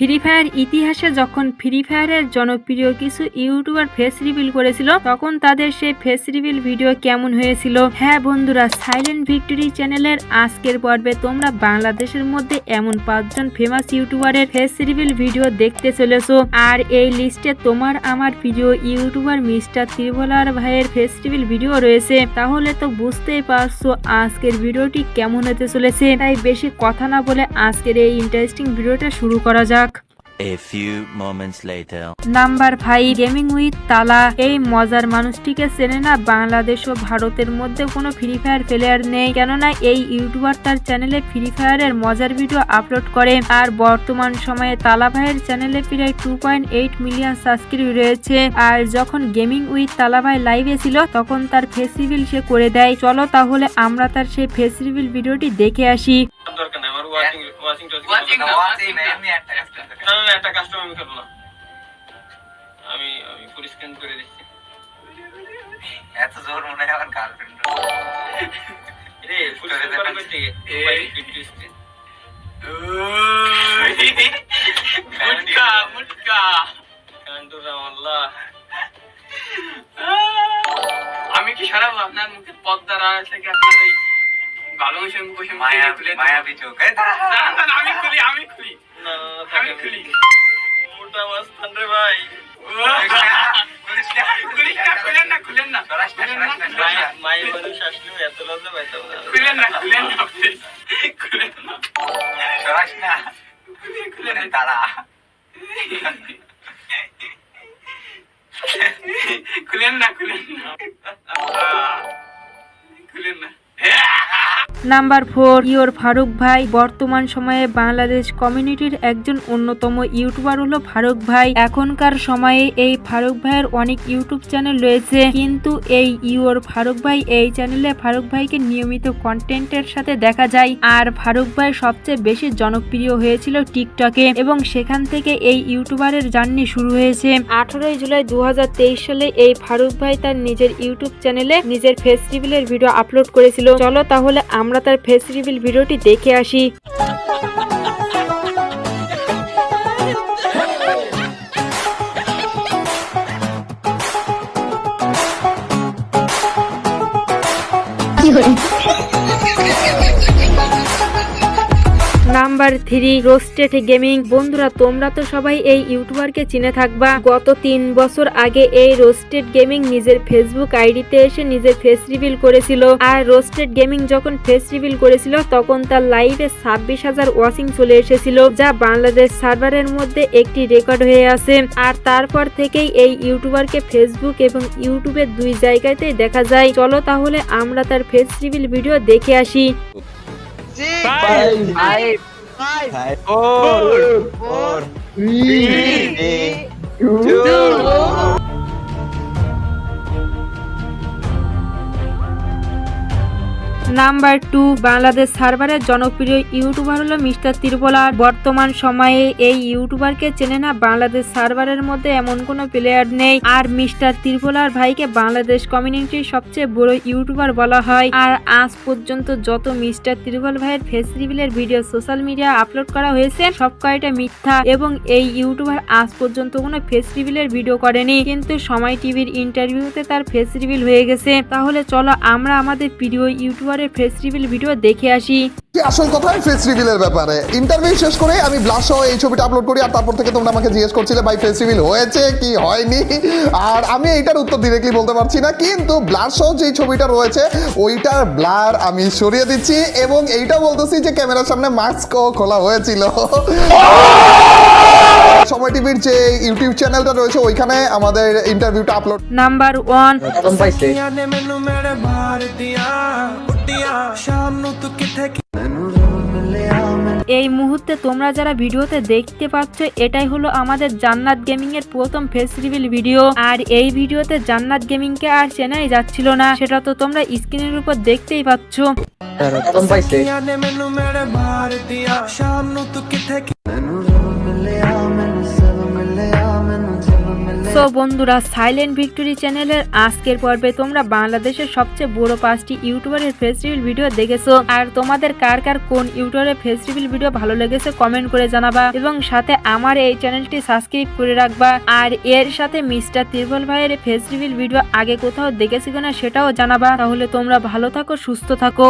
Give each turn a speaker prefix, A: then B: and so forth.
A: Free fire ইতিহাসে যখন free ফায়ারের জনপ্রিয় কিছু ইউটিউবার ফেস রিভিল করেছিল, তখন তাদের সেই ফেস রিভিল ভিডিও কেমন হয়েছিল? হ্যাঁ বন্ধুরা সাইলেন্ট ভিক্টোরি চ্যানেলের আজকের পর্বে তোমরা বাংলাদেশের মধ্যে এমন পাঁচজন ফেমাস ইউটিউবারের ফেস রিভিল ভিডিও দেখতে চলেছো। আর এই লিস্টে তোমার আমার প্রিয় ইউটিউবার মিস্টার ত্রিভলার ভাইয়ের ফেস রিভিল ভিডিও রয়েছে। তাহলে তো বুঝতেই পারছ আজকের ভিডিওটি কেমন হতে চলেছে। তাই বেশি কথা না বলে আজকের এই ইন্টারেস্টিং ভিডিওটা শুরু করা যাক।
B: A few moments later.
A: Number five gaming with Talha. এই মজার মানুষটিকে চেনে না বাংলাদেশ ও ভারতের মধ্যে কোনো ফ্রি ফায়ার প্লেয়ার নেই। কেননা এই ইউটিউবার তার চ্যানেলে ফ্রি ফায়ারের মজার ভিডিও আপলোড করে। আর বর্তমান সময়ে তালা ভাইয়ের চ্যানেলে প্রায় two point eight million subscribe রয়েছে। আর যখন গেমিং উইথ তালা ভাই লাইভে ছিল তখন তার ফেস রিভিল সে করে দেয়। চলো তাহলে আমরা তার সেই ফেস রিভিল ভিডিওটি দেখে আসি।
C: ওয়াচিং ওয়াচিং
D: ওয়াচিং না ওয়াচিং না। এমনি একটা একটা
C: না না একটা কাস্টমার আমি খেলব না। আমি আমি ফুল স্ক্যান করে দিচ্ছি।
D: এত জোর মনে হয় আমার গার্লফ্রেন্ড
C: রে। ফুল স্ক্যান করা
D: দেখাচ্ছি। এই। মুটকা মুটকা।
C: কান্টুরা আল্লাহ।
E: আমি কি সারাবো আপনার মুখে পদ্মার থেকে আপনার ওই ভালো মিশন কুসুম
D: মায়া
E: তুলে?
D: মায়াবী চোখ।
E: না, না, আমি খুলি আমি খুলি।
C: না না
E: আমি
C: থাকে
E: খুলি।
C: মোটা মাস্তান রে ভাই।
E: খুলেন না খুলেন না, খুলেন না,
A: নাম্বার ফোর, ইয়োর ফারুক ভাই, বর্তমান সময়ে বাংলাদেশ কমিউনিটির একজন অন্যতম ইউটিউবার হলো ফারুক ভাই। এখনকার সময়ে এই ফারুক ভাইয়ের অনেক ইউটিউব চ্যানেল রয়েছে, কিন্তু এই ইয়োর ফারুক ভাই এই চ্যানেলে ফারুক ভাইকে নিয়মিত কন্টেন্টের সাথে দেখা যায়। আর ফারুক ভাই সবচেয়ে বেশি জনপ্রিয় হয়েছিল টিকটকে, এবং সেখান থেকে এই ইউটিউবারের জার্নি শুরু হয়েছে। আঠারোই জুলাই দু হাজার তেইশ সালে এই ফারুক ভাই তার নিজের ইউটিউব চ্যানেলে নিজের ফেস রিভিলের ভিডিও আপলোড করেছিল। চলো তাহলে আমরা তার ফেস রিভিল ভিডিওটি দেখে আসি। Number three roasted gaming. বন্ধুরা, তোমরা তো সবাই এই ইউটিউবারকে চিনে থাকবা। গত তিন বছর আগে এই রোস্টেড গেমিং নিজের ফেসবুক আইডিতে এসে নিজের ফেস রিভিল করেছিল। আর রোস্টেড গেমিং যখন ফেস রিভিল করেছিল, তখন তার লাইভে ছাব্বিশ হাজার ওয়াচিং চলে এসেছিল, যা বাংলাদেশ সার্ভারের মধ্যে একটি রেকর্ড হয়ে আছে। আর তারপর থেকেই এই ইউটিউবারকে ফেসবুক এবং ইউটিউবের দুই জায়গাতেই দেখা যায়। চলো তাহলে আমরা তার ফেস রিভিল ভিডিও দেখে আসি। 5, 5, নাম্বার টু, বাংলাদেশ সার্ভারের জনপ্রিয় ইউটিউবার হলো মিস্টার তিরুপলার বর্তমান সময়ে এই ইউটিউবারকে চেনে না, বাংলাদেশ সার্ভারের মধ্যে এমন কোনো প্লেয়ার নেই। আর মিস্টার তিরুপলার ভাইকে বাংলাদেশ কমিউনিটির সবচেয়ে বড় ইউটিউবার বলা হয়। আর আজ পর্যন্ত যত মিস্টার তিরুপল ভাইয়ের ফেস রিভিলের ভিডিও সোশ্যাল মিডিয়া আপলোড করা হয়েছে, সব কয়টা মিথ্যা এবং এই ইউটিউবার আজ পর্যন্ত কোনো ফেস রিভিলের ভিডিও করেনি। কিন্তু সময় টিভির ইন্টারভিউতে তার ফেস রিভিল হয়ে গেছে। তাহলে চলো আমরা আমাদের প্রিয় ইউটিউবারের ফেস রিভিল ভিডিও দেখে আসি।
F: আসল কথা ফেস রিভিলের ব্যাপারে? ইন্টারভিউ শেষ করে আমি ব্লাশ সহ এই ছবিটা আপলোড করি আর তারপর থেকে তোমরা আমাকে জিজ্ঞেস করছিলে ভাই ফেস রিভিল হয়েছে কি হয়নি? আর আমি এইটার উত্তর ডিরেক্টলি বলতে পারছি না কিন্তু ব্লার সহ যে ছবিটা রয়েছে ওইটার ব্লার আমি সরিয়ে দিচ্ছি এবং এইটা বলতেছি যে ক্যামেরার সামনে মাস্কও খোলা হয়েছিল। সময় টিভির যে ইউটিউব চ্যানেলটা রয়েছে ওইখানে আমাদের ইন্টারভিউটা আপলোড
A: নাম্বার ওয়ান এই মুহূর্তে তোমরা যারা ভিডিওতে দেখতে পাচ্ছ এটাই হলো আমাদের জান্নাত গেমিং এর প্রথম ফেস রিভিল ভিডিও আর এই ভিডিওতে জান্নাত গেমিং কে আর চেনাই যাচ্ছিল না সেটা তো তোমরা স্ক্রিনের উপর দেখতেই পাচ্ছ। তো বন্ধুরা সাইলেন্ট ভিক্টোরি চ্যানেলের আজকের পর্বে তোমরা বাংলাদেশের সবচেয়ে বড় পাঁচটি ইউটিউবারের ফেস রিভিল ভিডিও দেখেছ। আর তোমাদের কার কার কোন ইউটিউবারের ফেস রিভিল ভিডিও ভালো লেগেছে কমেন্ট করে জানাবা এবং সাথে আমার এই চ্যানেলটি সাবস্ক্রাইব করে রাখবা। আর এর সাথে মিস্টার তিরবল ভাইয়ের ফেস রিভিল ভিডিও আগে কোথাও দেখেছি কিনা সেটাও জানাবা। তাহলে তোমরা ভালো থাকো, সুস্থ থাকো।